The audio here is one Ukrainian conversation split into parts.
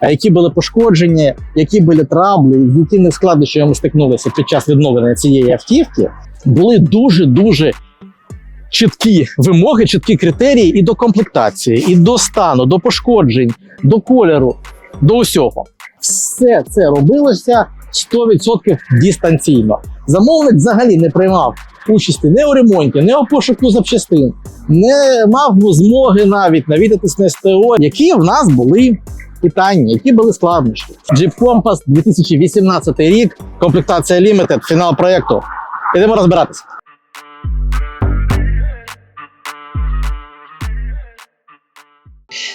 а які були пошкоджені, які були трабли, з якими складнощами ми стикнулися під час відновлення цієї автівки, були дуже дуже чіткі вимоги, чіткі критерії і до комплектації, і до стану, до пошкоджень, до кольору, до усього. Все це робилося 100% дистанційно. Замовник взагалі не приймав участі не у ремонті, не у пошуку запчастин, не мав змоги навіть навідатись на СТО, які в нас були питання, які були складнощі. Jeep Compass 2018 рік, комплектація Limited, фінал проєкту. Ідемо розбиратися.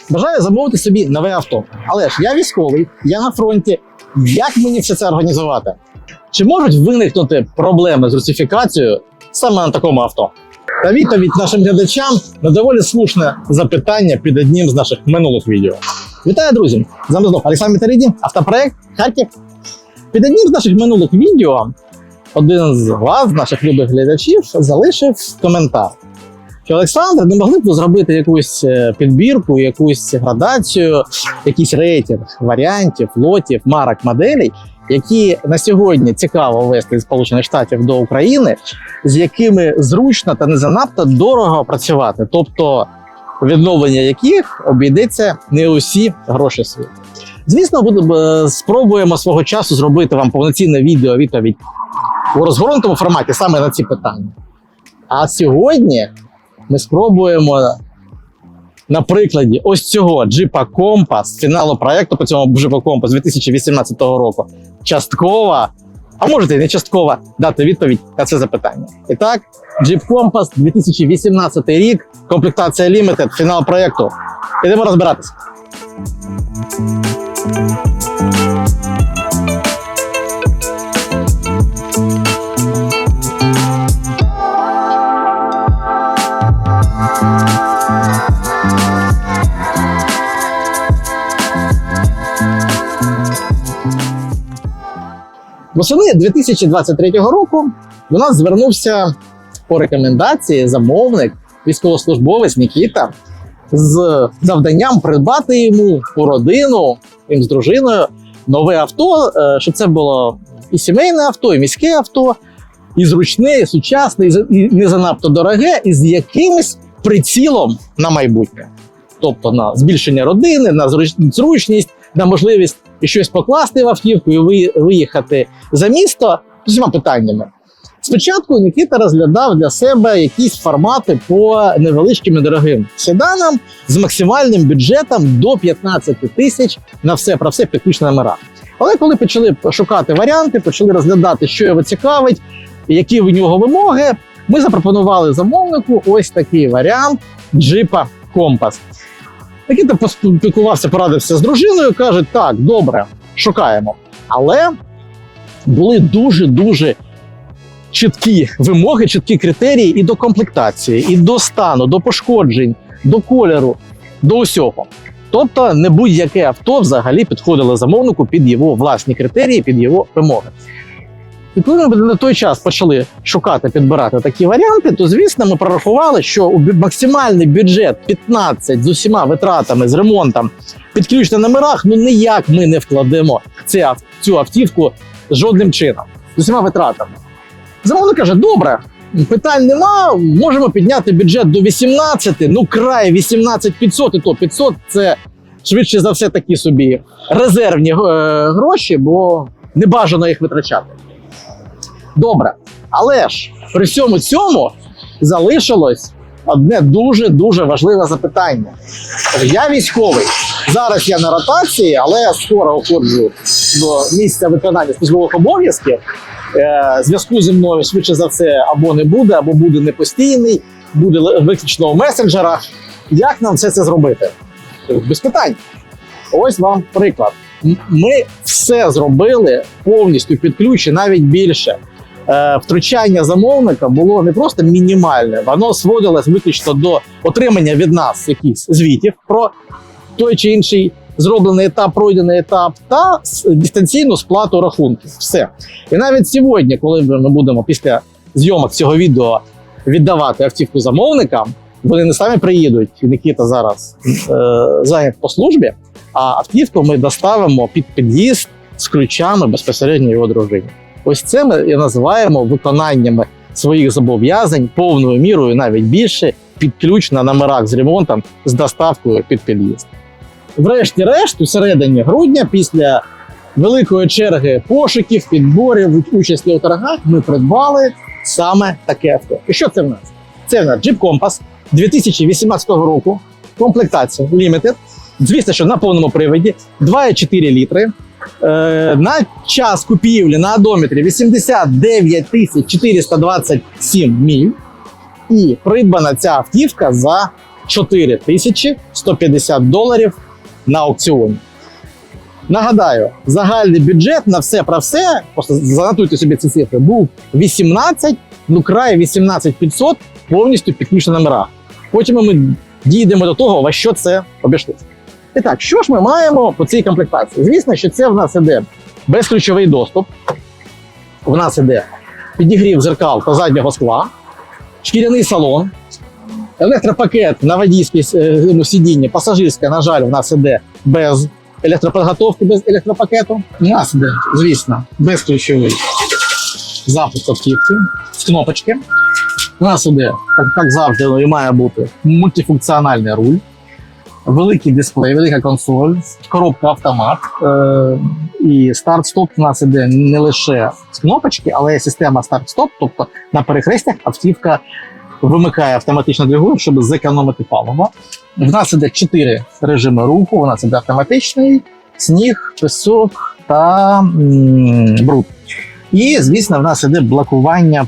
Бажаю замовити собі нове авто. Але ж я військовий, я на фронті. Як мені все це організувати? Чи можуть виникнути проблеми з русифікацією саме на такому авто? Та відповідь нашим глядачам на доволі слушне запитання під одним з наших минулих відео. Вітаю, друзі! З вами знов Олександр Мітеріді, автопроект Харків. Під одним з наших минулих відео один з вас, наших любих глядачів, залишив коментар. Що Олександр, не могли б ви зробити якусь е, підбірку, якусь градацію, якийсь рейтинг варіантів, лотів, марок, моделей, які на сьогодні цікаво вести з Сполучених Штатів до України, з якими зручно та не занадто дорого працювати, тобто відновлення яких обійдеться не усі гроші світу. Звісно, будемо спробуємо свого часу зробити вам повноцінне відео відповідь у розгорнутому форматі саме на ці питання. А сьогодні ми спробуємо на прикладі ось цього джипа Компас, фіналу проекту по цьому джипа Компас 2018 року, частково, а можете і не частково дати відповідь на це запитання. І так, Jeep Compass 2018 рік, комплектація Limited, фінал проекту. Ідемо розбиратися. Восени 2023 року до нас звернувся по рекомендації замовник, військовослужбовець Нікіта з завданням придбати йому у родину їм з дружиною нове авто, е, щоб це було і сімейне авто, і міське авто, і зручне, і сучасне, і не занадто дороге, і з якимось прицілом на майбутнє. Тобто на збільшення родини, на зручність, на можливість щось покласти в автівку і виїхати за місто з усіма питаннями. Спочатку Нікіта розглядав для себе якісь формати по невеличким і дорогим седанам з максимальним бюджетом до 15 тисяч на все про все підключені номера. Але коли почали шукати варіанти, почали розглядати, що його цікавить, які в нього вимоги, ми запропонували замовнику ось такий варіант джипа Компас. Нікіта поспілкувався, порадився з дружиною, каже: так, добре, шукаємо. Але були дуже-дуже чіткі вимоги, чіткі критерії і до комплектації, і до стану, до пошкоджень, до кольору, до усього. Тобто не будь-яке авто взагалі підходило замовнику під його власні критерії, під його вимоги. І коли ми на той час почали шукати, підбирати такі варіанти, то звісно ми прорахували, що у максимальний бюджет 15 з усіма витратами, з ремонтом, під номерах, ну ніяк ми не вкладемо цю автівку жодним чином, з усіма витратами. Замовник каже: добре, питань нема, можемо підняти бюджет до 18, ну край 18 500, і то 500 це швидше за все такі собі резервні е, гроші, бо не бажано їх витрачати. Добре, але ж при всьому цьому залишилось одне дуже дуже важливе запитання. Я військовий. Зараз я на ротації, але скоро уходжу до місця виконання службових обов'язків. Е, зв'язку зі мною швидше за все або не буде, або буде не постійний, буде виключно в месенджерах. Як нам все це зробити? Без питань. Ось вам приклад. Ми все зробили повністю під навіть більше. Е, Втручання замовника було не просто мінімальне, воно сводилось виключно до отримання від нас якихось звітів про той чи інший зроблений етап, пройдений етап, та дистанційну сплату рахунків. Все. І навіть сьогодні, коли ми будемо після зйомок цього відео віддавати автівку замовникам, вони не самі приїдуть. Нікіта зараз е, зайнят по службі. а автівку ми доставимо під під'їзд з ключами безпосередньо його дружині. Ось це ми і називаємо виконаннями своїх зобов'язань повною мірою, навіть більше, під ключ на номерах з ремонтом з доставкою під під'їзд. Врешті-решт, у середині грудня, після великої черги пошуків, підборів, участі у торгах, ми придбали саме таке авто. І що це в нас? Це в нас Jeep Compass 2018 року, комплектація Limited. Звісно, що на повному приводі 2,4 літри. Е, на час купівлі на одометрі 89 тисяч 427 міль. І придбана ця автівка за 4 тисячі 150 доларів на аукціоні. Нагадаю, загальний бюджет на все про все, просто занотуйте собі ці цифри, був 18, ну край 18 500 повністю під ключ на номерах. Потім ми дійдемо до того, во що це обійшлося. І так, що ж ми маємо по цій комплектації? Звісно, що це в нас іде безключовий доступ. В нас іде підігрів зеркал та заднього скла, шкіряний салон, електропакет на водійській е, ну, сидінні, пасажирське, на жаль, в нас іде без електроподготовки, без електропакету. У нас іде, звісно, безключовий запуск автівки з кнопочки. У нас іде, як, завжди, ну, і має бути мультифункціональний руль великий дисплей, велика консоль, коробка автомат. Е- і старт-стоп у нас іде не лише з кнопочки, але й система старт-стоп. Тобто на перехрестях автівка вимикає автоматично двигун, щоб зекономити паливо. В нас іде чотири режими руху. У нас іде автоматичний, сніг, пісок та бруд. І, звісно, в нас іде блокування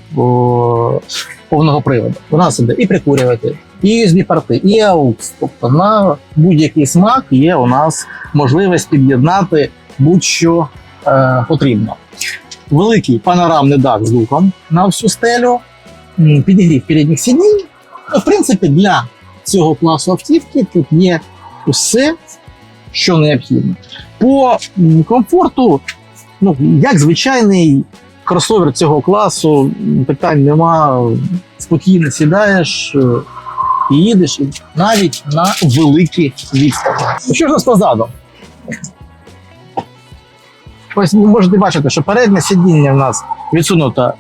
повного приводу. У нас іде і прикурюватель, і USB-порти, і AUX. Тобто на будь-який смак є у нас можливість під'єднати будь-що е, потрібно. Великий панорамний дах з луком на всю стелю, підігрів передніх сидінь. Ну, В принципі, для цього класу автівки тут є усе, що необхідно. По комфорту, ну, як звичайний кросовер цього класу, питань нема. Спокійно сідаєш, е, і їдеш навіть на великі відстані. Ну, Що ж нас позаду? Ось ви можете бачити, що переднє сидіння в нас відсунуто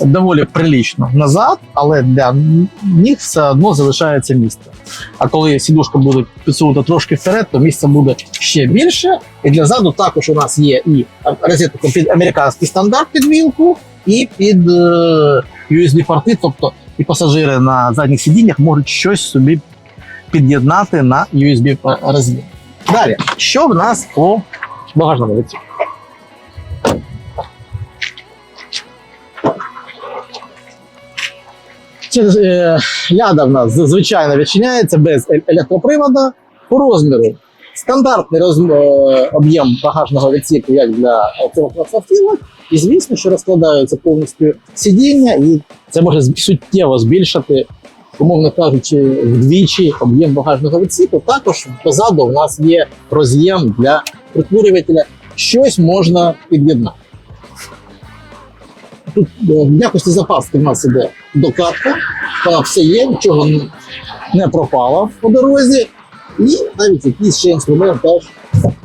доволі прилічно назад, але для ніг все одно залишається місце. А коли сідушка буде підсунута трошки вперед, то місця буде ще більше. І для заду також у нас є і розетка під американський стандарт під вілку, і під е, USB-порти, тобто і пасажири на задніх сидіннях можуть щось собі під'єднати на USB роз'єм. Далі, що в нас по багажному відсі? Це е, ляда в звичайно відчиняється без електропривода по розміру. Стандартний роз- е, об'єм багажного відсіку, як для цього автівок. І звісно, що розкладаються повністю сидіння, і це може суттєво збільшити, умовно кажучи, вдвічі об'єм багажного відсіку. Також позаду в нас є роз'єм для прикурювателя. Щось можна під'єднати. Тут в якості запаски в нас іде докатка, та все є, нічого не- пропало по дорозі. І навіть якийсь ще інструмент теж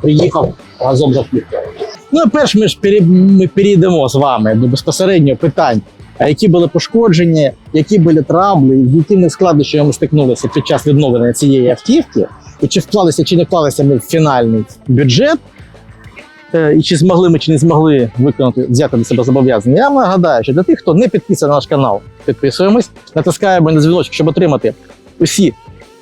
приїхав разом з автівкою. Ну, і перш ми ж ми перейдемо з вами до безпосередньо питань, які були пошкоджені, які були трабли, з якими складнощами ми стикнулися під час відновлення цієї автівки, і чи вклалися, чи не вклалися ми в фінальний бюджет, і чи змогли ми, чи не змогли виконати взяти до себе зобов'язання. Я нагадаю, що для тих, хто не підписаний на наш канал, підписуємось, натискаємо на дзвіночок, щоб отримати усі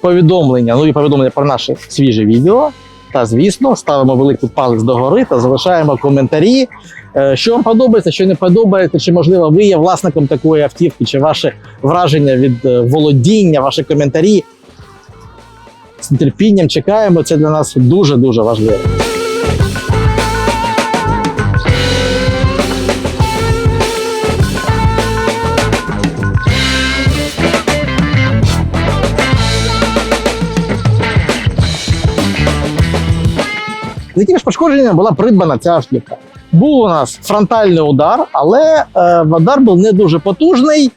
повідомлення, нові повідомлення про наші свіжі відео. Та звісно, ставимо великий палець догори та залишаємо коментарі. е, Що вам подобається, що не подобається, чи можливо ви є власником такої автівки, чи ваше враження від е, володіння, ваші коментарі. З нетерпінням чекаємо. Це для нас дуже дуже важливо. З якими ж пошкодженнями була придбана ця шлюпка. Був у нас фронтальний удар, але е, удар був не дуже потужний.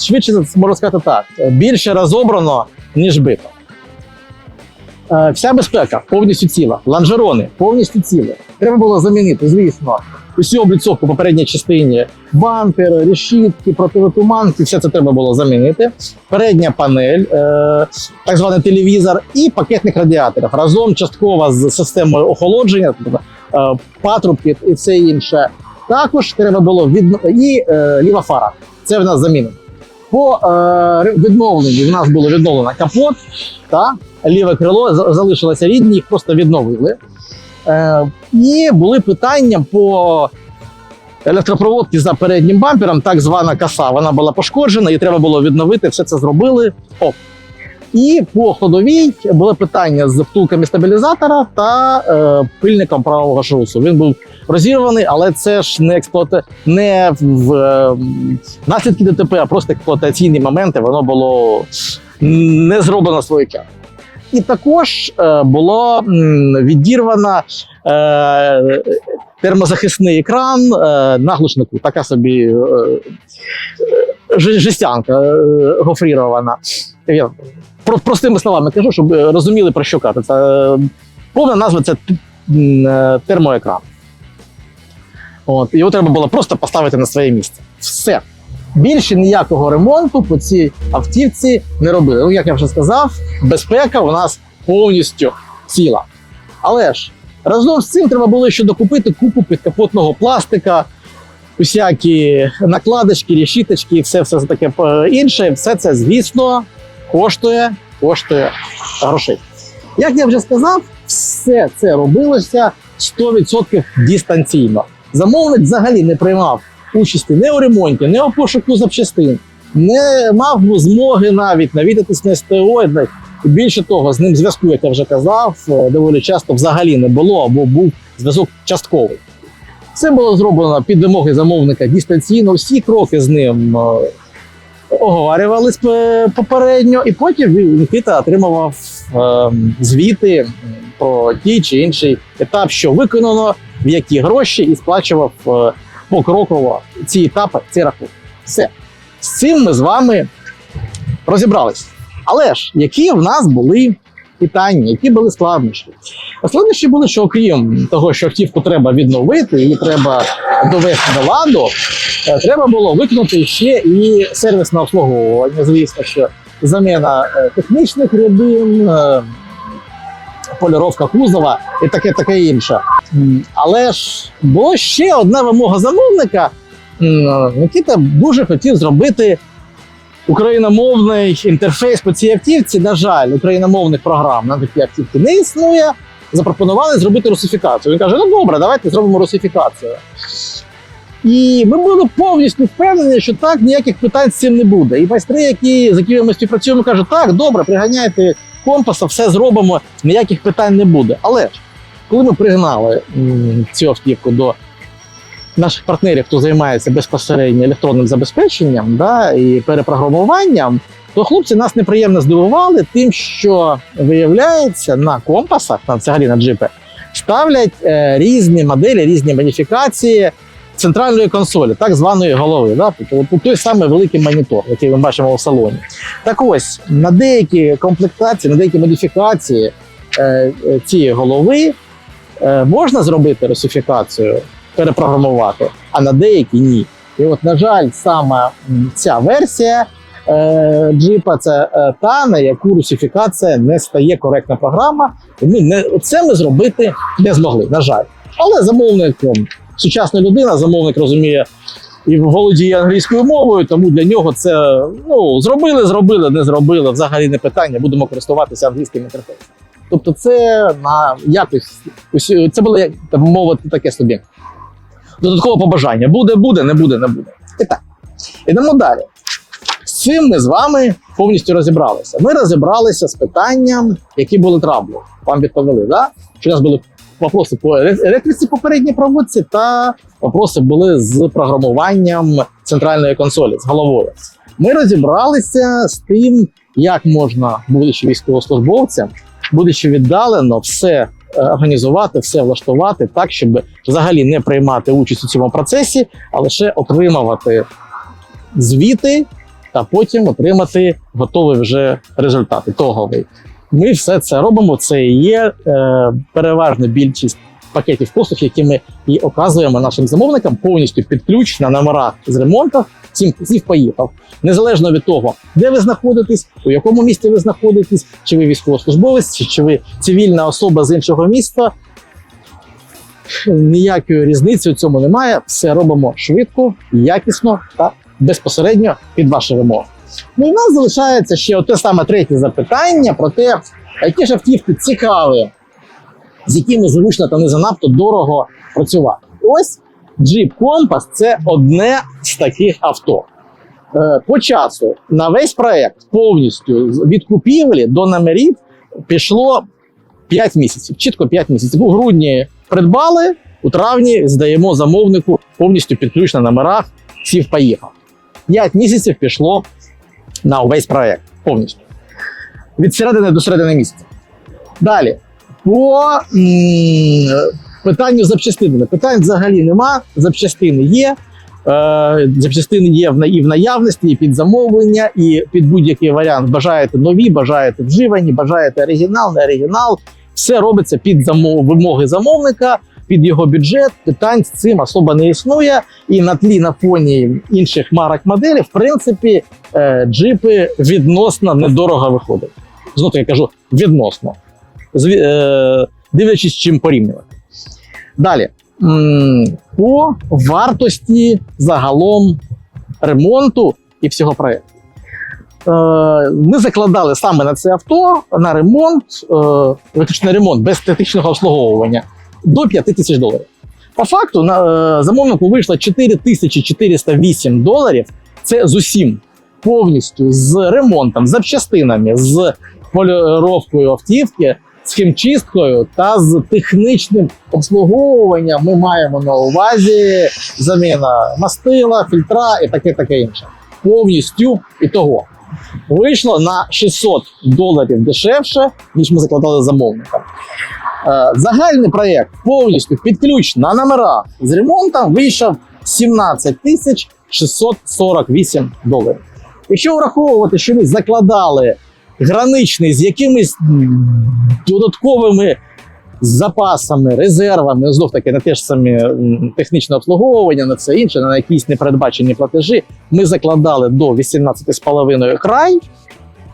Швидше можна сказати так: більше розобрано, ніж бито. Е, Вся безпека повністю ціла, ланжерони повністю цілі. Треба було замінити, звісно, усю обліцовку попередній частині, бампер, решітки, противотуманки, все це треба було замінити. Передня панель, е, так званий телевізор і пакетних радіаторів разом частково з системою охолодження, е, патрубки і все інше. Також треба було відно... і е, ліва фара. Це в нас замінено. По е, відновленню в нас було відновлено капот та ліве крило залишилося рідні, їх просто відновили. Е, і були питання по електропроводці за переднім бампером, так звана коса. Вона була пошкоджена, і треба було відновити. Все це зробили. Оп. І по ходовій були питання з втулками стабілізатора та е, пильником правого шрусу. Він був розірваний, але це ж не експлуата... не в е, наслідки ДТП, а просто експлуатаційні моменти. Воно було не зроблено своєчасно. І також е, було відірвано е, термозахисний екран е, на глушнику. Така собі жестянка гофрірована. Я простими словами кажу, щоб розуміли про що казати. Повна назва це термоекран. От, його треба було просто поставити на своє місце. Все. Більше ніякого ремонту по цій автівці не робили. Ну, як я вже сказав, безпека у нас повністю ціла. Але ж разом з цим треба було ще докупити купу підкапотного пластика, усякі накладочки, решіточки і все, все таке е, інше. Все це, звісно, коштує, коштує грошей. Як я вже сказав, все це робилося 100% дистанційно. Замовник взагалі не приймав участі не у ремонті, не у пошуку запчастин, не мав змоги навіть навідатись на СТО. Більше того, з ним зв'язку, як я вже казав, е, доволі часто взагалі не було або був зв'язок частковий. Це було зроблено під вимоги замовника дистанційно. Всі кроки з ним е, оговарювались попередньо, і потім Нікіта отримував е, звіти про ті чи інший етап, що виконано, в які гроші, і сплачував е, покроково ці етапи, ці рахунки. Все. З цим ми з вами розібралися. Але ж які в нас були питання, які були складнощі? А Складнощі були, що окрім того, що автівку треба відновити, її треба довести до ладу, е, треба було виконати ще і сервісне обслуговування. Звісно, що заміна е, технічних рядин, е, поліровка кузова і таке таке інше. Але ж була ще одна вимога замовника. Микита дуже хотів зробити україномовний інтерфейс по цій автівці. На жаль, україномовних програм на такій автівці не існує. Запропонували зробити русифікацію. Він каже: ну добре, давайте зробимо русифікацію. І ми були повністю впевнені, що так ніяких питань з цим не буде. І майстри, які, з якими ми співпрацюємо, кажуть, так, добре, приганяйте компаса, все зробимо, ніяких питань не буде. Але ж коли ми пригнали цю автівку до наших партнерів, хто займається безпосередньо електронним забезпеченням да, і перепрограмуванням, то хлопці нас неприємно здивували тим, що виявляється на компасах, на взагалі на джипи, ставлять е, різні моделі, різні модифікації центральної консолі, так званої голови. Да? Тобто той самий великий монітор, який ми бачимо у салоні. Так ось на деякі комплектації, на деякі модифікації е, е, цієї голови е, можна зробити русифікацію, перепрограмувати, а на деякі ні. І от, на жаль, саме ця версія е, джипа це е, та, на яку русифікація не стає коректна програма. І ми не це ми зробити не змогли, на жаль. Але замовник м, сучасна людина, замовник розуміє і володіє англійською мовою, тому для нього це ну зробили, зробили, не зробили. Взагалі не питання. Будемо користуватися англійським інтерфейсом. Тобто, це на якось це було як мовити таке собі. Додаткове побажання. Буде, буде, не буде, не буде. І так. Ідемо далі. З цим ми з вами повністю розібралися. Ми розібралися з питанням, які були травли. Вам відповіли, да? що у нас були вопроси по еле- електриці попередній проводці та вопроси були з програмуванням центральної консолі з головою. Ми розібралися з тим, як можна, будучи військовослужбовцем, будучи віддалено, все е, організувати, все влаштувати так, щоб взагалі не приймати участь у цьому процесі, а лише отримувати звіти та потім отримати готовий вже результат, ітоговий. Ми все це робимо. Це є е, переважна більшість пакетів послуг, які ми і оказуємо нашим замовникам повністю під ключ на номерах з ремонту. Сім сів поїхав. Незалежно від того, де ви знаходитесь, у якому місті ви знаходитесь, чи ви військовослужбовець, чи, чи ви цивільна особа з іншого міста. Ніякої різниці у цьому немає. Все робимо швидко, якісно та безпосередньо під ваші вимоги. Ну і в нас залишається ще те саме третє запитання про те, які ж автівки цікаві, з якими зручно та не занадто дорого працювати. Ось Jeep Compass – це одне з таких авто. Е, По часу на весь проект повністю від купівлі до номерів пішло 5 місяців, чітко 5 місяців. У грудні придбали, у травні здаємо замовнику повністю під ключ на номерах, сів поїхав. 5 місяців пішло на увесь проект повністю. Від середини до середини місяця. Далі. По питанню з запчастинами. Питань взагалі нема. Запчастини є. Е, запчастини є і в наявності, і під замовлення, і під будь-який варіант. Бажаєте нові, бажаєте вживані, бажаєте оригінал, не оригінал. Все робиться під замов... вимоги замовника, під його бюджет. Питань з цим особо не існує. І на тлі на фоні інших марок моделей, в принципі, е, джипи відносно недорого виходять. Знову таки кажу, відносно. Е, дивлячись, чим порівнювати. Далі. По вартості загалом ремонту і всього проєкту. Е, Ми закладали саме на це авто на ремонт, виключно ремонт без технічного обслуговування до 5 тисяч доларів. По факту на е, замовнику вийшло 4408 доларів. Це з усім повністю з ремонтом, з запчастинами, з поліровкою автівки, з хімчисткою та з технічним обслуговуванням. Ми маємо на увазі заміна мастила, фільтра і таке таке інше. Повністю і того. Вийшло на 600 доларів дешевше, ніж ми закладали замовникам. Е, Загальний проєкт повністю під на номера з ремонтом вийшов 17 тисяч 648 доларів. Якщо враховувати, що ми закладали граничний з якимись додатковими запасами, резервами, знов таки на те ж самі технічне обслуговування, на все інше, на якісь непередбачені платежі, ми закладали до 18,5 край,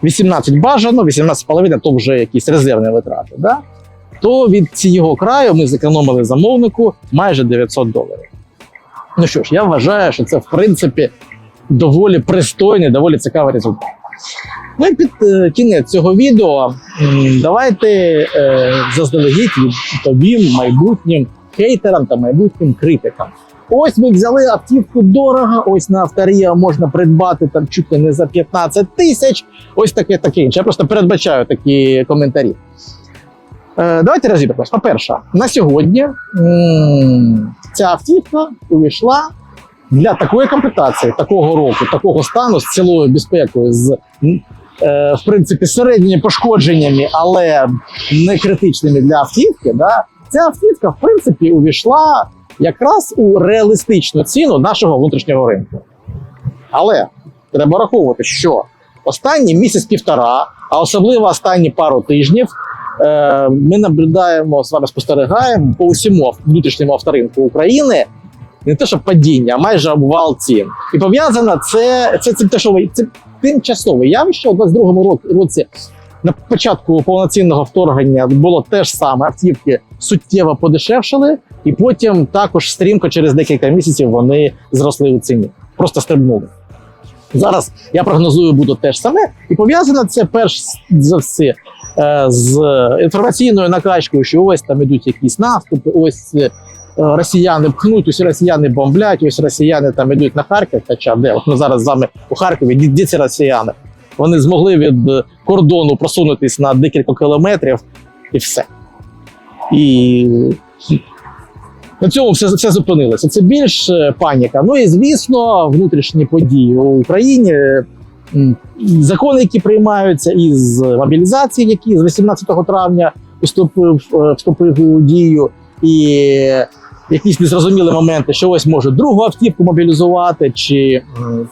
18 бажано, 18,5 то вже якісь резервні витрати. Да? То від цього краю ми зекономили замовнику майже 900 доларів. Ну що ж, я вважаю, що це в принципі доволі пристойний, доволі цікавий результат. Ну і під е, кінець цього відео давайте е, заздалегідь відповім майбутнім хейтерам та майбутнім критикам. Ось ви взяли автівку дорого, ось на авторія можна придбати там чуть не за 15 тисяч. Ось таке таке інше. Я просто передбачаю такі коментарі. Е, давайте розібратися. По-перше, на сьогодні ця автівка увійшла для такої комплектації, такого року, такого стану з цілою безпекою, з е, в принципі середніми пошкодженнями, але не критичними для автівки. Да? Ця автівка, в принципі, увійшла якраз у реалістичну ціну нашого внутрішнього ринку. Але треба враховувати, що останній місяць-півтора, а особливо останні пару тижнів, ми наблюдаємо з вами спостерігаємо по усьому внутрішньому авторинку України не те, що падіння, а майже обвал цін. І пов'язано це, це, це, тимчасове, це тимчасове явище у 22-му році. На початку повноцінного вторгнення було те ж саме. Автівки суттєво подешевшили, і потім також стрімко через декілька місяців вони зросли у ціні. Просто стрибнули. Зараз я прогнозую, буде те ж саме, і пов'язано це перш за все е, з інформаційною накачкою, що ось там ідуть якісь наступи, ось е, росіяни пхнуть, ось росіяни бомблять, ось росіяни там ідуть на Харків. Хоча де ми зараз з вами у Харкові, де, ці росіяни? Вони змогли від кордону просунутись на декілька кілометрів і все. І на цьому все, все зупинилося. Це більш е, паніка. Ну і звісно, внутрішні події у Україні. Закони, які приймаються із мобілізації, які з 18 травня вступив, е, вступив у дію, і якісь незрозумілі моменти, що ось можуть другу автівку мобілізувати, чи м,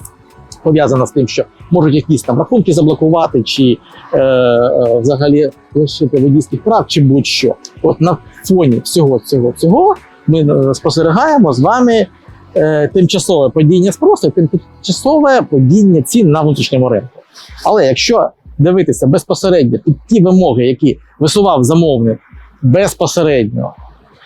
пов'язана з тим, що можуть якісь там рахунки заблокувати, чи е, е, взагалі лишити водійських прав, чи будь-що. От на фоні всього цього цього ми е, спостерігаємо з вами е, тимчасове падіння спросу, тимчасове падіння цін на внутрішньому ринку. Але якщо дивитися безпосередньо під ті вимоги, які висував замовник безпосередньо,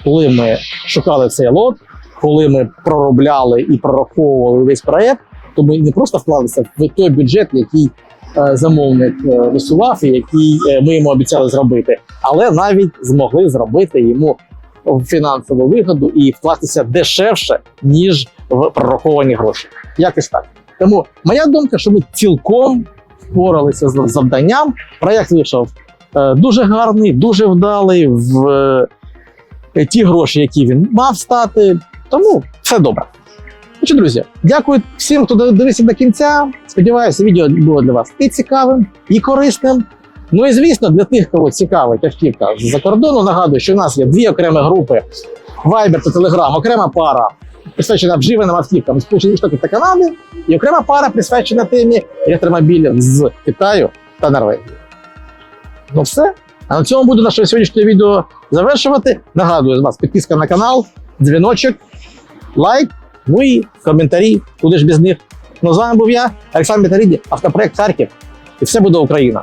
коли ми шукали цей лот, коли ми проробляли і прораховували весь проект, то ми не просто вклалися в той бюджет, який е, замовник висував і який ми йому обіцяли зробити, але навіть змогли зробити йому фінансову вигоду і вкластися дешевше, ніж в прораховані гроші. Якось так. Тому моя думка, що ми цілком впоралися з завданням. Проєкт вийшов е, дуже гарний, дуже вдалий в е, ті гроші, які він мав стати. Тому все добре. Що, друзі, дякую всім, хто дивився до кінця. Сподіваюся, відео було для вас і цікавим, і корисним. Ну і звісно, для тих, кого цікавить автівка з-за кордону, нагадую, що в нас є дві окремі групи: Viber та Telegram, окрема пара, присвячена вживаним автівкам Сполучених Штатів та Канади, і окрема пара присвячена темі електромобілів з Китаю та Норвегії. Ну все. А на цьому буду наше сьогоднішнє відео завершувати. Нагадую з вас підписка на канал, дзвіночок, лайк, ну і коментарі, куди ж без них. Ну, з вами був я, Олександр Метаріді, автопроект Харків. І все буде Україна.